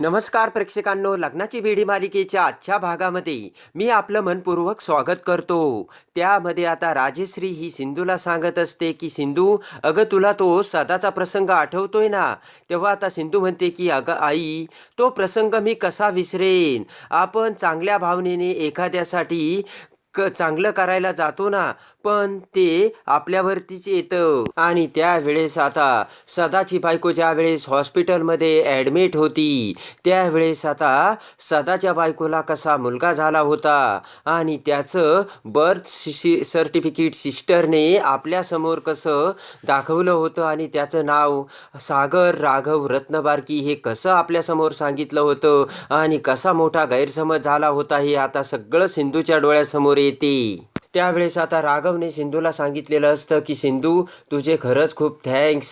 नमस्कार प्रेक्षकांनो लग्नाची भेडी मालिकेच्या आजच्या भागामध्ये मी आपलं मनपूर्वक स्वागत करतो. त्यामध्ये आता राजेश्री ही सिंधूला सांगत असते की सिंधू अगं तुला तो सदाचा प्रसंग आठवतोय ना? तेव्हा आता सिंधू म्हणते की अगं आई तो प्रसंग मी कसा विसरेन? आपण चांगल्या भावनेने एखाद्यासाठी क चांगलं करायला जातो ना पण ते आपल्यावरतीच येतं. आणि त्यावेळेस आता सदाची बायको ज्यावेळेस हॉस्पिटलमध्ये ॲडमिट होती त्यावेळेस आता सदाच्या बायकोला कसा मुलगा झाला होता आणि त्याचं बर्थ सि सर्टिफिकेट सिस्टरने आपल्यासमोर कसं दाखवलं होतं आणि त्याचं नाव सागर राघव रत्नबारकी हे कसं आपल्यासमोर सांगितलं होतं आणि कसा मोठा गैरसमज झाला होता हे आता सगळं सिंधूच्या डोळ्यासमोर येते त्यावेळेस आता राघवने सिंधूला सांगितलेलं असतं की सिंधू तुझे खरंच खूप थँक्स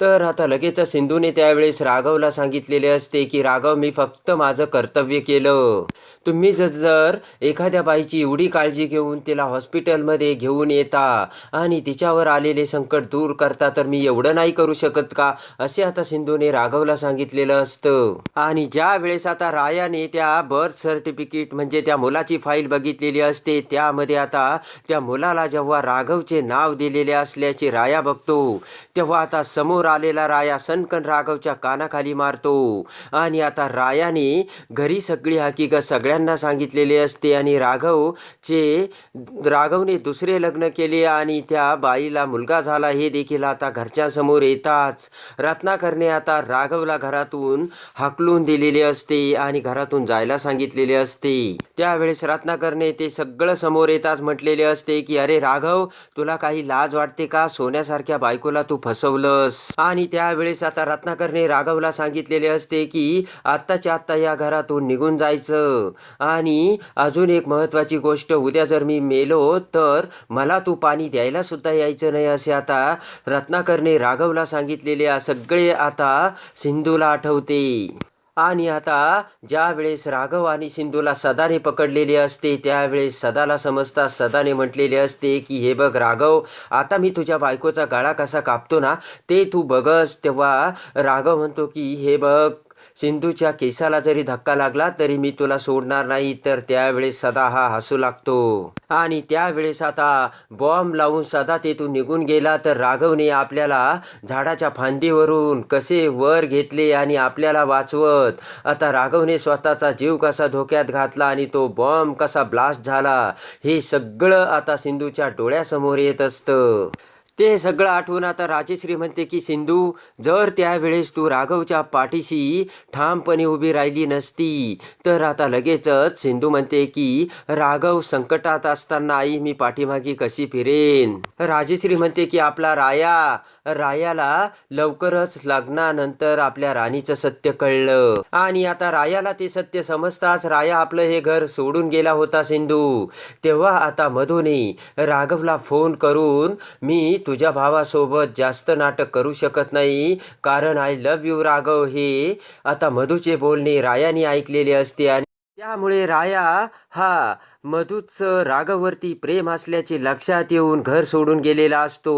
तर आता लगेच सिंधूने त्यावेळेस राघवला सांगितलेले असते की राघव मी फक्त माझं कर्तव्य केलं. तुम्ही जर जर एखाद्या बाईची एवढी काळजी घेऊन तिला हॉस्पिटलमध्ये घेऊन येता आणि तिच्यावर आलेले संकट दूर करता तर मी एवढं नाही करू शकत का? असे आता सिंधूने राघवला सांगितलेलं असतं. आणि ज्या वेळेस आता रायाने त्या बर्थ सर्टिफिकेट म्हणजे त्या मुलाची फाईल बघितलेली असते त्यामध्ये आता त्या मुलाला जेव्हा राघवचे नाव दिलेले असल्याचे राया बघतो तेव्हा आता समोर आलेला राया सनकन राघवच्या कानाखाली मारतो. आणि आता रायाने घरी सगळी हकीकत सगळ्यांना सांगितलेली असते आणि राघवचे राघवने दुसरे लग्न केले आणि त्या बाईला मुलगा झाला हे देखील आता घरच्यासमोर येताच. रत्नाकरने आता राघवला घरातून हाकलून दिलेले असते आणि घरातून जायला सांगितलेले असते. त्यावेळेस रत्नाकरने ते सगळं समोर येताच म्हटलेले असते की अरे राघव तुला काही लाज वाटते का? सोन्यासारख्या बायकोला तू फसवलंस. आणि त्यावेळेस आता रत्नाकरने राघवला सांगितलेले असते की आत्ताच्या आत्ता या घरातून निघून जायचं. आणि अजून एक महत्त्वाची गोष्ट उद्या जर मी मेलो तर मला तू पाणी द्यायला सुद्धा यायचं नाही असे आता रत्नाकरने राघवला सांगितलेले सगळे आता सिंधूला आठवते. आणि आता ज्यावेळेस राघव आणि सिंधूला सदाने पकडलेले असते त्यावेळेस सदाला समजता सदाने म्हटलेले असते की हे बघ राघव आता मी तुझ्या बायकोचा गळा कसा कापतो ना ते तू बघस. तेव्हा राघव म्हणतो की हे बघ सिंधूच्या केसाला जरी धक्का लागला तरी मी तुला सोडणार नाही तर त्यावेळेस सदा हा हसू लागतो. आणि त्यावेळेस आता बॉम्ब लावून सदा तेथून निघून गेला तर राघवने आपल्याला झाडाच्या फांदीवरून कसे वर घेतले आणि आपल्याला वाचवत? आता राघवने स्वतःचा जीव कसा धोक्यात घातला आणि तो बॉम्ब कसा ब्लास्ट झाला? हे सगळं आता सिंधूच्या डोळ्यासमोर येत असतं. ते सगळं आठवून आता राजेश्री म्हणते की सिंधू जर त्यावेळेस तू राघवच्या पाठीशी ठामपणे उभी राहिली नसती तर आता लगेचच सिंधू म्हणते की राघव संकटात असताना आई मी पाठीमागे कशी फिरेन? राजेश्री म्हणते की आपला राया रायाला लवकरच लग्नानंतर आपल्या राणीचं सत्य कळलं. आणि आता रायाला ते सत्य समजताच राया आपलं हे घर सोडून गेला होता सिंधू. तेव्हा आता मधुनी राघवला फोन करून मी तुझ्या भावासोबत जास्त नाटक करू शकत नाही. कारण आय लव्ह यू राघव. हे आता मधूचे बोलणे रायाने ऐकलेले असते आणि त्यामुळे राया हा मधूच राघववरती प्रेम असल्याचे लक्षात येऊन घर सोडून गेलेला असतो.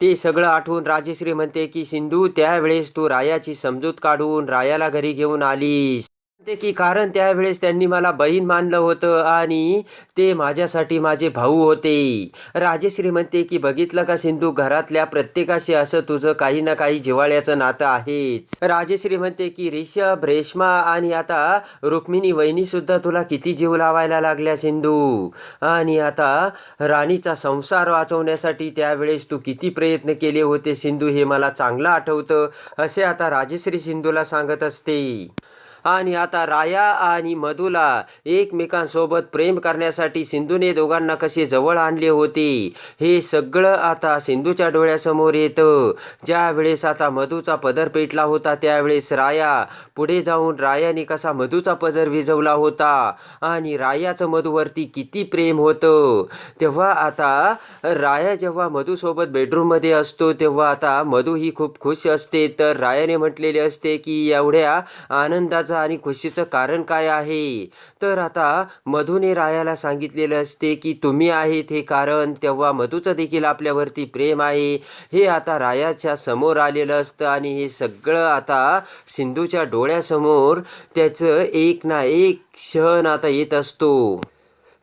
ते सगळं आठवून राजेश्री म्हणते की सिंधू त्यावेळेस तू रायाची समजूत काढून रायाला घरी घेऊन आलीस. ते की कारण त्यावेळेस त्यांनी मला बहीण मानलं होतं आणि ते माझ्यासाठी माझे भाऊ होते. राजेश्री म्हणते की बघितलं का सिंधू घरातल्या प्रत्येकाशी असं तुझं काही ना काही जिव्हाळ्याचं नातं आहेच. राजेश्री म्हणते की रिषभ रेश्मा आणि आता रुक्मिणी वहिनीसुद्धा तुला किती जीव लावायला लागल्या सिंधू. आणि आता राणीचा संसार वाचवण्यासाठी त्यावेळेस तू किती प्रयत्न केले होते सिंधू हे मला चांगलं आठवतं असे आता राजेश्री सिंधूला सांगत असते. आणि आता राया आणि मधुला एकमेकांसोबत प्रेम करण्यासाठी सिंधूने दोघांना कसे जवळ आणले होते? हे सगळं आता सिंधूच्या डोळ्यासमोर येतं. ज्यावेळेस आता मधूचा पदर पेटला होता त्यावेळेस राया पुढे जाऊन रायाने कसा मधूचा पदर विझवला होता आणि रायाचं मधूवरती किती प्रेम होतं? तेव्हा आता राया जेव्हा मधूसोबत बेडरूममध्ये असतो तेव्हा आता मधू ही खूप खुश असते. तर रायाने म्हटलेले असते की एवढ्या आनंदाचं आनंदाचं आणि खुशीचं कारण काय आहे? तर आता मधूने रायाला सांगितलेलं असते की तुम्ही आहेत हे कारण तेव्हा मधूचं देखील आपल्यावरती प्रेम आहे. हे आता रायाच्या समोर आलेलं असतं आणि हे सगळं आता सिंधूच्या डोळ्यासमोर त्याचं एक ना एक क्षण आता येत असतो.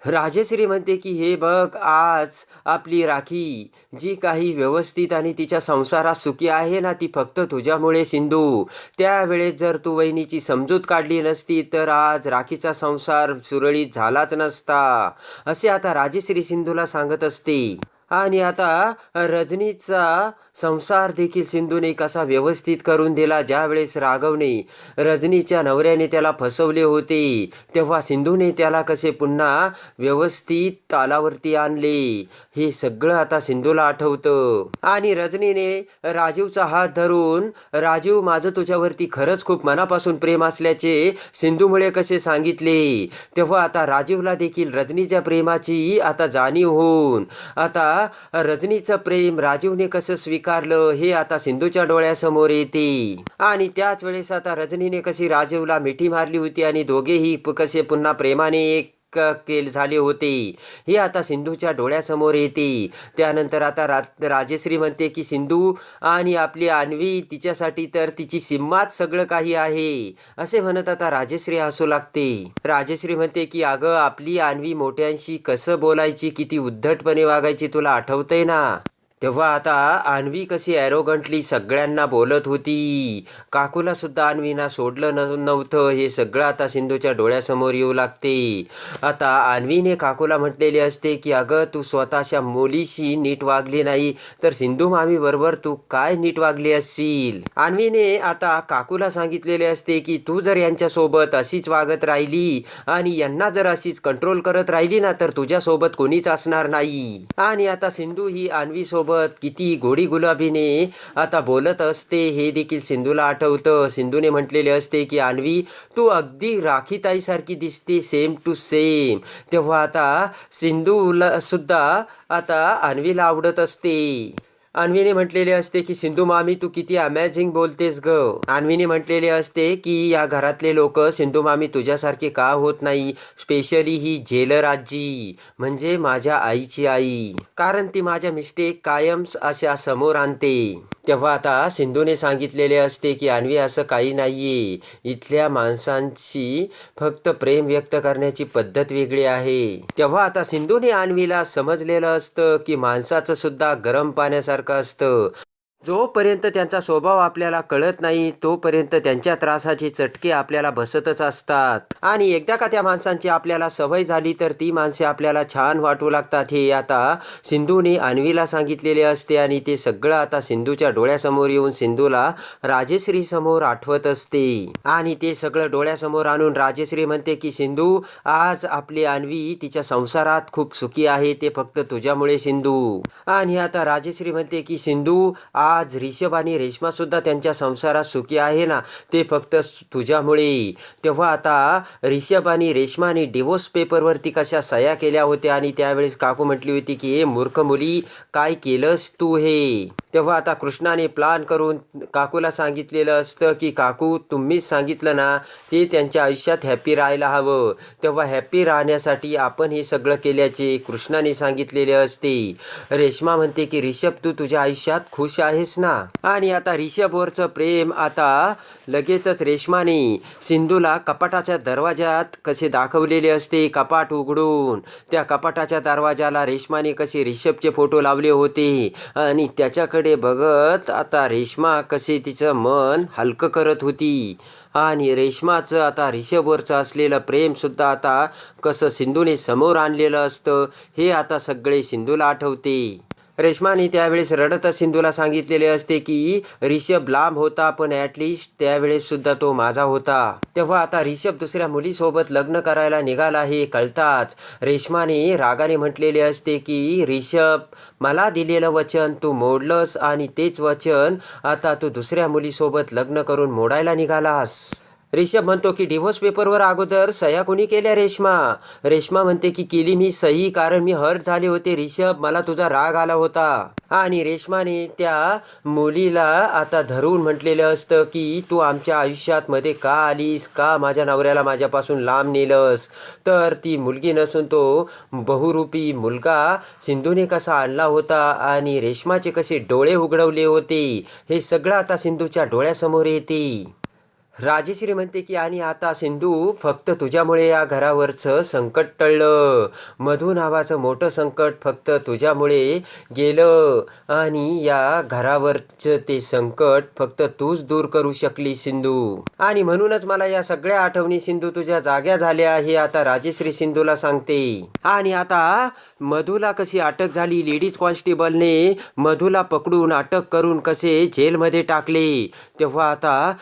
राजश्री म्हणते की हे बघ आज आपली राखी जी काही व्यवस्थित आणि तिच्या संसारात सुखी आहे ना ती फक्त तुझ्यामुळे सिंधू. त्यावेळेस जर तू वहिनीची समजूत काढली नसती तर आज राखीचा संसार सुरळीत झालाच नसता. असे आता राजश्री सिंधूला सांगत असते. आणि आता रजनीचा संसार देखील सिंधूने कसा व्यवस्थित करून दिला ज्यावेळेस राघवने रजनीच्या नवऱ्याने त्याला फसवले होते तेव्हा सिंधूने त्याला कसे पुन्हा व्यवस्थित तालावरती आणले हे सगळं आता सिंधूला आठवतं. आणि रजनीने राजीवचा हात धरून राजीव माझं तुझ्यावरती खरंच खूप मनापासून प्रेम असल्याचे सिंधूमुळे कसे सांगितले? तेव्हा आता राजीवला देखील रजनीच्या प्रेमाची आता जाणीव होऊन आता रजनीचं प्रेम राजीवने कसं स्वीकारलं हे आता सिंधूच्या डोळ्यासमोर येते. आणि त्याच वेळेस आता रजनीने कशी राजीवला मिठी मारली होती आणि दोघेही कसे पुन्हा प्रेमाने एक केल झाले होते. हे आता सिंधूच्या डोळ्यासमोर येते. त्यानंतर आता रा राजेश्री म्हणते की सिंधू आणि आपली आणवी तिच्यासाठी तर तिची सिम्माच सगळं काही आहे. असे म्हणत आता राजेश्री हसू लागते. राजेश्री म्हणते की अगं आपली आणवी मोठ्यांशी कसं बोलायची किती उद्धटपणे वागायची तुला आठवतंय ना? तेव्हा आता अन्वी कशी ॲरोगंटली सगळ्यांना बोलत होती. काकूला सुद्धा अन्वीना सोडलं न नव्हतं. हे सगळं आता सिंधूच्या डोळ्यासमोर येऊ लागते. आता अन्वीने काकूला म्हटलेले असते की अगं तू स्वतःच्या मुलीशी नीट वागली नाही तर सिंधू मामी बरोबर तू काय नीट वागली असशील? अन्वीने आता काकूला सांगितलेले असते की तू जर यांच्यासोबत अशीच वागत राहिली आणि यांना जर अशीच कंट्रोल करत राहिली ना तर तुझ्यासोबत कोणीच असणार नाही. आणि आता सिंधू ही अन्वी सोबत किती गोडी गुलाबीने आता बोलत असते हे देखील सिंधूला आठवतं. सिंधूने म्हटलेले असते की आणवी तू अगदी राखीताईसारखी दिसते सेम टू सेम तेव्हा आता सिंधूला सुद्धा आता आणवीला आवडत असते. अन्वीने म्हटलेले असते की सिंधू मामी तू किती अमॅझिंग बोलतेस ग. अन्वीने म्हटलेले असते की या घरातले लोक सिंधू मामी तुझ्यासारखे का होत नाही? स्पेशली ही जेलर आजी म्हणजे माझ्या आईची आई. कारण ती माझ्या मिस्टेक कायम अशा समोर आणते. तेव्हा आता सिंधूने सांगितलेले असते की अन्वी असं काही नाहीये. इथल्या माणसांची फक्त प्रेम व्यक्त करण्याची पद्धत वेगळी आहे. तेव्हा आता सिंधूने अन्वीला समजलेलं असतं की माणसाचं सुद्धा गरम पाण्यासारखं असतं. जोपर्यंत त्यांचा स्वभाव आपल्याला कळत नाही तोपर्यंत त्यांच्या त्रासाचे चटके आपल्याला बसतच असतात. आणि एकदा का त्या माणसांची आपल्याला सवय झाली तर ती माणसे आपल्याला छान वाटू लागतात. हे आता सिंधूने अन्वीला सांगितलेले असते आणि ते सगळं आता सिंधूच्या डोळ्यासमोर येऊन सिंधूला राजेश्री समोर आठवत असते. आणि ते सगळं डोळ्यासमोर आणून राजेश्री म्हणते की सिंधू आज आपली अन्वी तिच्या संसारात खूप सुखी आहे ते फक्त तुझ्यामुळे सिंधू. आणि आता राजेश्री म्हणते की सिंधू आज रिषभ आणि रेश्मासुद्धा त्यांच्या संसारात सुखी आहे ना ते फक्त तुझ्यामुळे. तेव्हा आता रिषभ आणि रेश्माने डिवोर्स पेपरवरती कशा सह्या केल्या होत्या आणि त्यावेळेस काकू म्हटली होती की हे मूर्ख मुली काय केलंस तू हे? तेव्हा आता कृष्णाने प्लान करून काकूला सांगितलेलं असतं की काकू तुम्हीच सांगितलं ना ते त्यांच्या आयुष्यात हॅपी राहायला हवं. तेव्हा हॅपी राहण्यासाठी आपण हे सगळं केल्याचे कृष्णाने सांगितलेले असते. रेश्मा म्हणते की रिषभ तू तुझ्या आयुष्यात खुश आहे आहेस ना? आणि आता रिषभवरचं प्रेम आता लगेचच रेश्माने सिंधूला कपाटाच्या दरवाजात कसे दाखवलेले असते कपाट उघडून. त्या कपाटाच्या दरवाजाला रेश्माने कसे रिषभचे फोटो लावले होते. आणि त्याच्याकडे बघत आता रेश्मा कसे तिचं मन हलकं करत होती. आणि रेश्माचं आता रिषभवरचं असलेलं प्रेमसुद्धा आता कसं सिंधूने समोर आणलेलं असतं हे आता सगळे सिंधूला आठवते. रेश्माने त्यावेळेस रडतच सिंधूला सांगितलेले असते की रिषभ लांब होता पण ॲटलिस्ट त्यावेळेस सुद्धा तो माझा होता. तेव्हा आता रिषभ दुसऱ्या मुलीसोबत लग्न करायला निघाला हे कळताच. रेश्माने रागाने म्हटलेले असते की रिषभ मला दिलेलं वचन तू मोडलंस आणि तेच वचन आता तू दुसऱ्या मुलीसोबत लग्न करून मोडायला निघालास. रिषभ म्हणतो की डिव्होर्स पेपरवर अगोदर सह्या कोणी केल्या रेश्मा? रेश्मा म्हणते की केली मी सही कारण मी हर्ट झाले होते. रिषभ मला तुझा राग आला होता. आणि रेश्माने त्या मुलीला आता धरून म्हटलेलं असतं की तू आमच्या आयुष्यात मध्ये का आलीस? का माझ्या नवऱ्याला माझ्यापासून लांब नेलंस? तर ती मुलगी नसून तो बहुरूपी मुलगा सिंधूने कसा आणला होता? आणि रेश्माचे कसे डोळे उघडवले होते? हे सगळं आता सिंधूच्या डोळ्यासमोर येते. राजेश्री म्हणते की आणि आता सिंधू फक्त तुझ्यामुळे या घरावरचं संकट टळलं. मधू नावाचं मोठं संकट फक्त तुझ्यामुळे गेलं. आणि या घरावरचं ते संकट फक्त तूच दूर करू शकली सिंधू. आणि म्हणूनच मला या सगळ्या आठवणी सिंधू तुझ्या जाग्या झाल्या हे आता राजेश्री सिंधूला सांगते. आणि आता मधूला कशी अटक झाली लेडीज कॉन्स्टेबलने मधूला पकडून अटक करून कसे जेलमध्ये टाकले. तेव्हा आता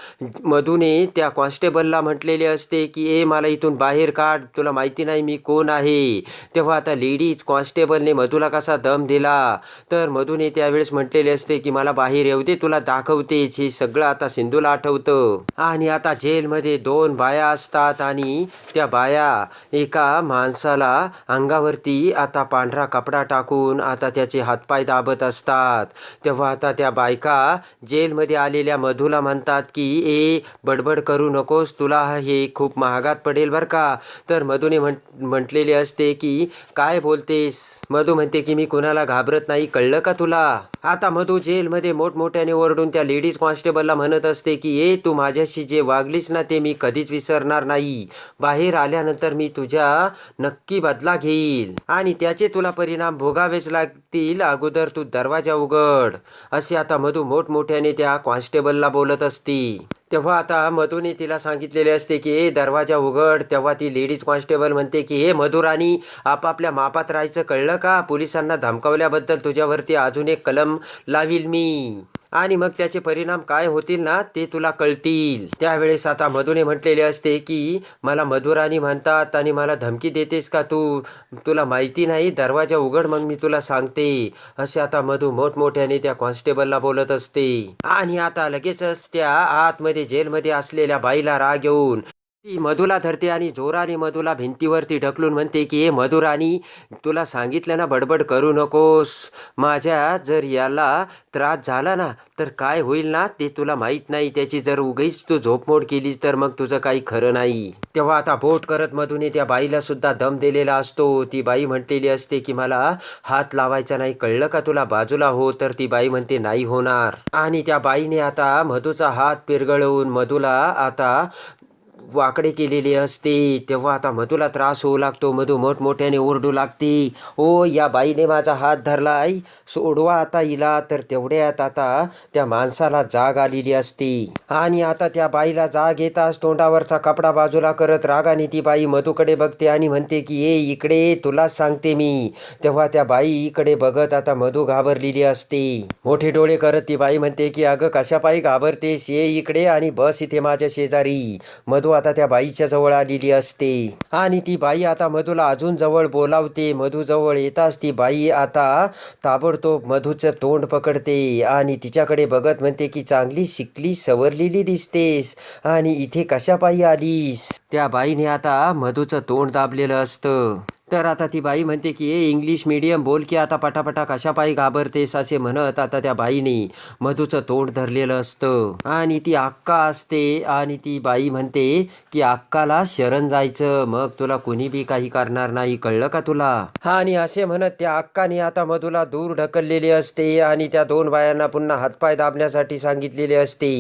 मधूने त्या कॉन्स्टेबलला म्हटलेले असते की ए मला इथून बाहेर काढ. तुला माहिती नाही मी कोण आहे. तेव्हा आता लेडीज कॉन्स्टेबलने मधूला कसा दम दिला. तर मधूने त्यावेळेस म्हटलेले असते की मला बाहेर येऊ दे तुला दाखवतेच. हे सगळं आता सिंधूला आठवतं. आणि आता जेलमध्ये दोन बाया असतात आणि त्या बाया एका माणसाला अंगावरती आता पांढरा कपडा टाकून आता त्याचे हातपाय दाबत असतात. तेव्हा आता त्या बायका जेलमध्ये आलेल्या मधूला म्हणतात की ए बडबड करू नकोस तुला हे खूप महागात पडेल बरं का? तर मधूने म्हण म्हटलेले असते की काय बोलतेस? मधू म्हणते की मी कुणाला घाबरत नाही कळलं का तुला? आता मधू जेलमध्ये मोठमोठ्याने ओरडून त्या लेडीज कॉन्स्टेबलला म्हणत असते की ए तू माझ्याशी जे वागलीस ना ते मी कधीच विसरणार नाही. बाहेर आल्यानंतर मी तुझ्या नक्की बदला घेईल आणि त्याचे तुला परिणाम भोगावेच लागतील अगोदर तू दरवाजा उघड. असे आता मधू मोठमोठ्याने त्या कॉन्स्टेबलला बोलत असती. तेव्हा आता मधूने तिला सांगितलेले असते की हे दरवाजा उघड. तेव्हा ती लेडीज कॉन्स्टेबल म्हणते की हे मधुराणी आपापल्या मापात राहायचं कळलं का? पोलिसांना धमकावल्याबद्दल तुझ्यावरती अजून एक कलम लावील मी. आणि मग त्याचे परिणाम काय होतील ना ते तुला कळतील. त्यावेळेस आता मधूने म्हटलेले असते की मला मधुराणी म्हणतात आणि मला धमकी देतेस का तू? तुला माहिती नाही दरवाजा उघड मग मी तुला सांगते. असे आता मधू मोठमोठ्याने त्या कॉन्स्टेबलला बोलत असते. आणि आता लगेचच त्या आतमध्ये जेलमध्ये असलेल्या बाईला राग येऊन ती मधुला धरते आणि जोराने मधूला भिंतीवरती ढकलून म्हणते की ए मधुराणी तुला सांगितलं ना बडबड करू नकोस. माझ्या जर याला त्रास झाला ना तर काय होईल ना ते तुला माहीत नाही. त्याची जर उगीच तू झोपमोड केलीस तर मग तुझं काही खरं नाही. तेव्हा आता बोट करत मधूने त्या बाईला सुद्धा दम दिलेला असतो. ती बाई म्हटलेली असते की मला हात लावायचा नाही. कळलं का तुला? बाजूला हो. तर ती बाई म्हणते नाही होणार. आणि त्या बाईने आता मधूचा हात पिरगळवून मधूला आता वाकडे केलेले असते. तेव्हा आता मधूला त्रास होऊ लागतो. मधू मोठमोठ्याने ओरडू लागते. ओ या बाईने माझा हात धरला आई सोडवा आता इला तर तेवढ्यात आता त्या माणसाला जाग आलेली असते. आणि आता त्या बाईला जाग येताच तोंडावरचा कपडा बाजूला करत रागाने ती बाई मधूकडे बघते आणि म्हणते की ए इकडे तुलाच सांगते मी. तेव्हा त्या बाई इकडे बघत आता मधू घाबरलेली असते. मोठे डोळे करत ती बाई म्हणते की अगं कशा पायी घाबरतेस? ये इकडे आणि बस इथे माझ्या शेजारी. मधू आता त्या बाईच्या जवळ आलेली असते. आणि ती बाई आता मधूला अजून जवळ बोलावते. मधू जवळ येताच ती बाई आता ताबडतोब मधूचं तोंड पकडते आणि तिच्याकडे बघत म्हणते की चांगली शिकली सवरलेली दिसतेस आणि इथे कशा पायी आलीस? त्या बाईने आता मधूचं तोंड दाबलेलं असतं. तर आता ती बाई म्हणते की ए इंग्लिश मीडियम बोल की आता पटापटा कशा पायी घाबरतेस? असे म्हणत आता त्या बाईने मधूचं तोंड धरलेलं असतं. आणि ती अक्का असते आणि ती बाई म्हणते की अक्काला शरण जायचं. मग तुला कुणी बी काही करणार नाही. कळलं का तुला? आणि असे म्हणत त्या अक्काने आता मधूला दूर ढकललेले असते आणि त्या दोन बायांना पुन्हा हातपाय दाबण्यासाठी सांगितलेले असते.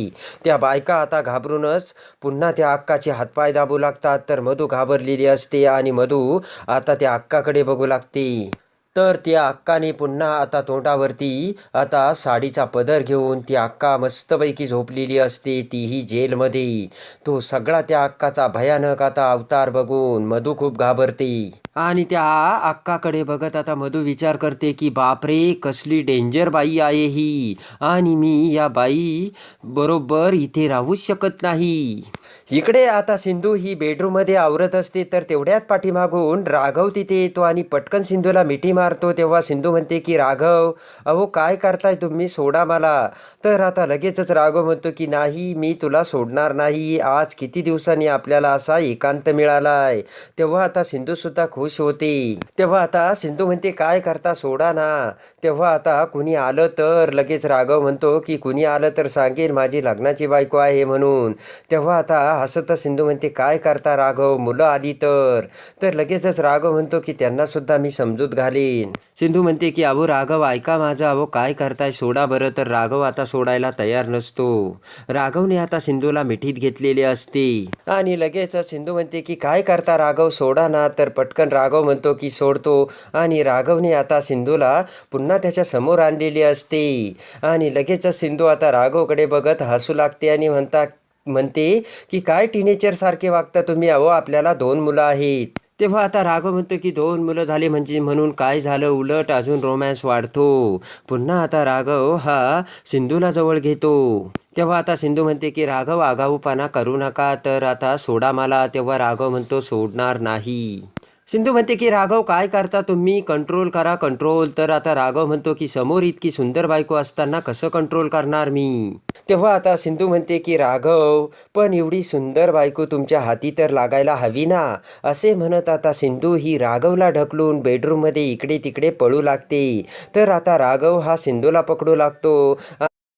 त्या बायका आता घाबरूनच पुन्हा त्या अक्काचे हातपाय दाबू लागतात. तर मधू घाबरलेली असते आणि मधू आता त्या अक्काकडे बघू लागते. तर त्या अक्काने पुन्हा आता तोंडावरती आता साडीचा पदर घेऊन ती अक्का मस्तपैकी झोपलेली असते तीही जेलमध्ये. तो सगळा त्या अक्काचा भयानक आता अवतार बघून मधू खूप घाबरते. आणि त्या अक्काकडे बघत आता मधू विचार करते की बापरे कसली डेंजर बाई आहे ही. आणि मी या बाई बरोबर इथे राहूच शकत नाही. इकडे आता सिंधू ही बेडरूममध्ये आवरत असते तर तेवढ्यात पाठीमागून राघव तिथे येतो आणि पटकन सिंधूला मिठी मारतो. तेव्हा सिंधू म्हणते की राघव अहो काय करताय तुम्ही? सोडा मला. तर आता लगेचच राघव म्हणतो की नाही मी तुला सोडणार नाही. आज किती दिवसांनी आपल्याला असा एकांत मिळालाय. तेव्हा आता सिंधूसुद्धा खुश होते. तेव्हा आता सिंधू म्हणते काय करता? सोडा ना. तेव्हा आता कुणी आलं तर लगेच राघव म्हणतो की कुणी आलं तर सांगेन माझी लग्नाची बायको आहे म्हणून. तेव्हा आता हसत सिंधू म्हणते काय करता राघव? मुलं आली तर. तर लगेचच राघव म्हणतो की त्यांना सुद्धा मी समजूत घालीन. सिंधू म्हणते की अहो राघव ऐका माझा. अहो काय करताय? सोडा बरं. तर राघव आता सोडायला तयार नसतो. राघवने आता सिंधूला मिठीत घेतलेली असते. आणि लगेचच सिंधू म्हणते की काय करता राघव? सोडा ना. तर पटकन राघव म्हणतो की सोडतो. आणि राघवने आता सिंधूला पुन्हा त्याच्यासमोर आणलेली असते. आणि लगेचच सिंधू आता राघवकडे बघत हसू लागते आणि म्हणता म्हणते की काय टीनेचरसारखे वागता तुम्ही? अहो आपल्याला दोन मुलं आहेत. तेव्हा आता राघव म्हणतो की दोन मुलं झाली म्हणजे म्हणून काय झालं? उलट अजून रोमॅन्स वाढतो. पुन्हा आता राघव हा सिंधूला जवळ घेतो. तेव्हा आता सिंधू म्हणते की राघव आगाऊपणा करू नका तर आता सोडा मला. तेव्हा राघव म्हणतो सोडणार नाही. सिंधू म्हणते की राघव काय करता तुम्ही? कंट्रोल करा कंट्रोल तर आता राघव म्हणतो की समोर इतकी सुंदर बायको असताना कसं कंट्रोल करणार मी? तेव्हा आता सिंधू म्हणते की राघव पण एवढी सुंदर बायको तुमच्या हाती तर लागायला हवी ना. असे म्हणत आता सिंधू ही राघवला ढकलून बेडरूममध्ये इकडे तिकडे पळू लागते. तर आता राघव हा सिंधूला पकडू लागतो.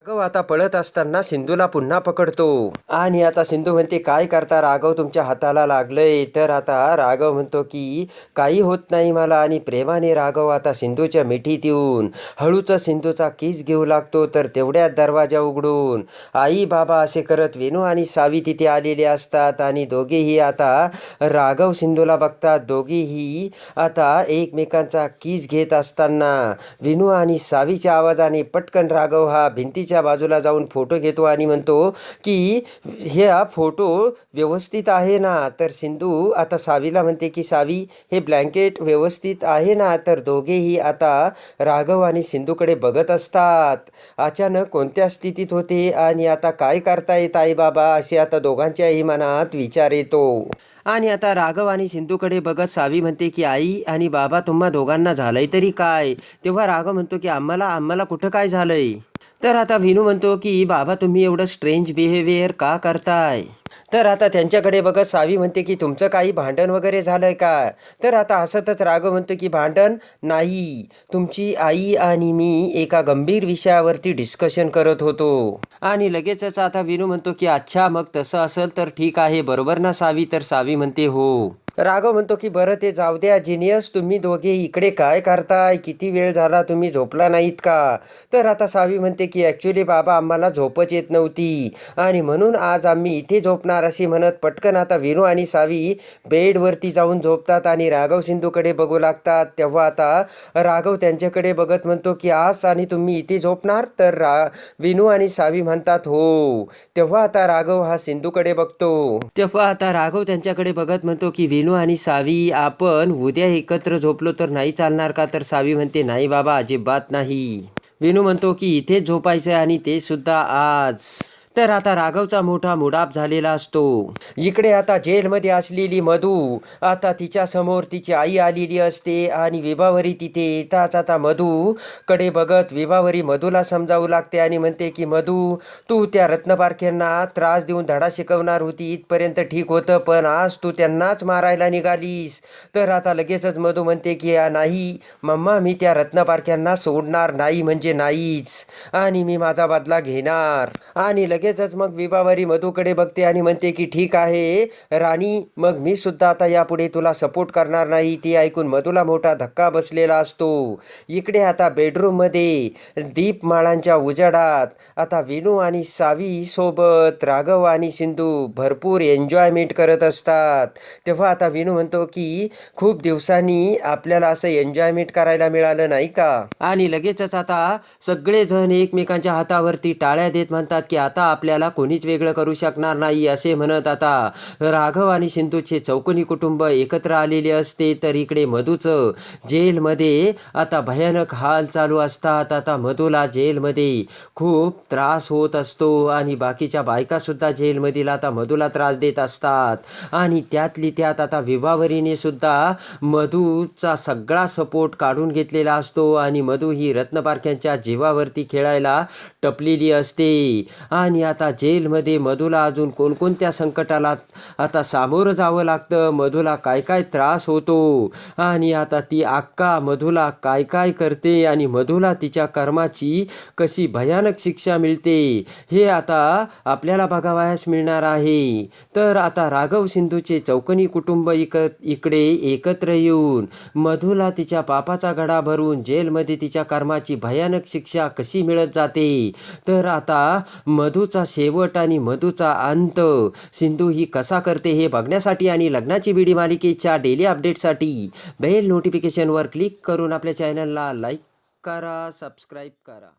राघव आता पळत असताना सिंधूला पुन्हा पकडतो. आणि आता सिंधू म्हणते काय करता राघव? तुमच्या हाताला लागलंय. तर आता राघव म्हणतो की काही होत नाही मला. आणि प्रेमाने राघव आता सिंधूच्या मिठीत येऊन हळूच सिंधूचा किस घेऊ लागतो तर तेवढ्यात दरवाजा उघडून आई बाबा असे करत वेणू आणि सावी तिथे आलेले असतात. आणि दोघेही आता राघव सिंधूला बघतात. दोघेही आता एकमेकांचा किस घेत असताना विनू आणि सावीच्या आवाजाने पटकन राघव हा व्यक्तीच्या बाजूला जाऊन फोटो घेतो आणि म्हणतो की ह्या फोटो व्यवस्थित आहे ना? तर सिंधू आता सावीला म्हणते की सावी हे ब्लँकेट व्यवस्थित आहे ना? तर दोघेही आता राघव आणि सिंधूकडे बघत असतात. अचानक कोणत्या स्थितीत होते आणि आता काय करता येत आहे बाबा? असे आता दोघांच्याही मनात विचार येतो. आणि आता राघव आणि सिंधूकडे बघत सावी म्हणते की आई आणि बाबा तुम्हा दोघांना झालंय तरी काय? तेव्हा राघव म्हणतो की आम्हाला आम्हाला कुठं काय झालंय? तर आता विनू म्हणतो की बाबा तुम्ही एवढं स्ट्रेंज बिहेवियर का करताय? तर आता त्यांच्याकडे बघत सावी म्हणते की तुमचं काही भांडण वगैरे झालंय का? तर आता हसतच राघव म्हणतो की भांडण नाही. तुमची आई आणि मी एका गंभीर विषयावरती डिस्कशन करत होतो. आणि लगेचच आता विनू म्हणतो की अच्छा मग तसं असेल तर ठीक आहे. बरोबर ना सावी? तर सावी म्हणते हो. राघव म्हणतो की बरं ते जाऊ द्या जिनियस तुम्ही दोघे इकडे काय करताय? किती वेळ झाला? तुम्ही झोपला नाहीत का तर आता सावी म्हणते की ॲक्च्युली बाबा आम्हाला झोपच येत नव्हती. आणि म्हणून आज आम्ही इथे झोपणार असे म्हणत पटकन आता विनू आणि सावी बेडवरती जाऊन झोपतात आणि राघव सिंधूकडे बघू लागतात. तेव्हा आता राघव त्यांच्याकडे बघत म्हणतो की आज आणि तुम्ही इथे झोपणार? तर रा विनू आणि सावी म्हणतात हो. तेव्हा आता राघव हा सिंधूकडे बघतो. तेव्हा आता राघव त्यांच्याकडे बघत म्हणतो की विनू आणि सावी आपण उद्या एकत्र झोपलो तर नाही चालणार का? तर सावी म्हणते नाही बाबा अजिबात नाही. विनू म्हणतो की इथेच झोपायचं आणि ते सुद्धा आज. तर आता राघवचा मोठा मुडाप झालेला असतो. इकडे आता जेलमध्ये असलेली मधू आता तिच्या समोर तिची आई आलेली असते आणि विभावरी तिथे येताच आता मधू कडे बघत विभावरी मधूला समजावू लागते आणि म्हणते की मधू तू त्या रत्नपारख्यांना त्रास देऊन धडा शिकवणार होती इथपर्यंत ठीक होतं पण आज तू त्यांनाच मारायला निघालीस. तर आता लगेचच मधू म्हणते की नाही मम्मा मी त्या रत्नपारख्यांना सोडणार नाही म्हणजे नाहीच आणि मी माझा बदला घेणार. आणि लगेचच मग विभावरी मधूकडे बघते आणि म्हणते की ठीक आहे राणी मग मी सुद्धा आता यापुढे तुला सपोर्ट करणार नाही. ती ऐकून मधूला मोठा धक्का बसलेला असतो. इकडे आता बेडरूममध्ये दीपमाळांच्या उजाडात आता विनू आणि सावी सोबत राघव आणि सिंधू भरपूर एन्जॉयमेंट करत असतात. तेव्हा आता विनू म्हणतो की खूप दिवसांनी आपल्याला असं एन्जॉयमेंट करायला मिळालं नाही का? आणि लगेचच आता सगळेजण एकमेकांच्या हातावरती टाळ्या देत म्हणतात की आता आपल्याला कोणीच वेगळं करू शकणार नाही असे म्हणत आता राघव आणि सिंधूचे चौकोनी कुटुंब एकत्र आलेले असते तर इकडे मधूचं जेलमध्ये आता भयानक हाल चालू असतात. आता मधूला जेलमध्ये खूप त्रास होत असतो आणि बाकीच्या बायकासुद्धा जेलमधील आता मधूला त्रास देत असतात. आणि त्यातली त्यात आता विभावरीने सुद्धा मधूचा सगळा सपोर्ट काढून घेतलेला असतो आणि मधू ही रत्नपारख्यांच्या जीवावरती खेळायला टपलेली असते. आणि आता जेलमध्ये मधूला अजून कोणकोणत्या संकटाला आता सामोरं जावं लागतं? मधूला काय काय त्रास होतो? आणि आता ती अक्का मधूला काय काय करते? आणि मधूला तिच्या कर्माची कशी भयानक शिक्षा मिळते? हे आता आपल्याला बघावयास मिळणार आहे. तर आता राघव सिंधूचे चौकनी कुटुंब इक इकडे एकत्र येऊन मधूला तिच्या पापाचा गडा भरून जेलमध्ये तिच्या कर्माची भयानक शिक्षा कशी मिळत जाते? तर आता मधू मधूचा शेवट आणि मधूचा अंत. सिंधू ही कसा करते हे बघण्यासाठी आणि लग्नाची बीडी मालिकेच्या डेली अपडेटसाठी बेल नोटिफिकेशनवर क्लिक करून आपल्या चॅनलला लाईक करा सबस्क्राईब करा.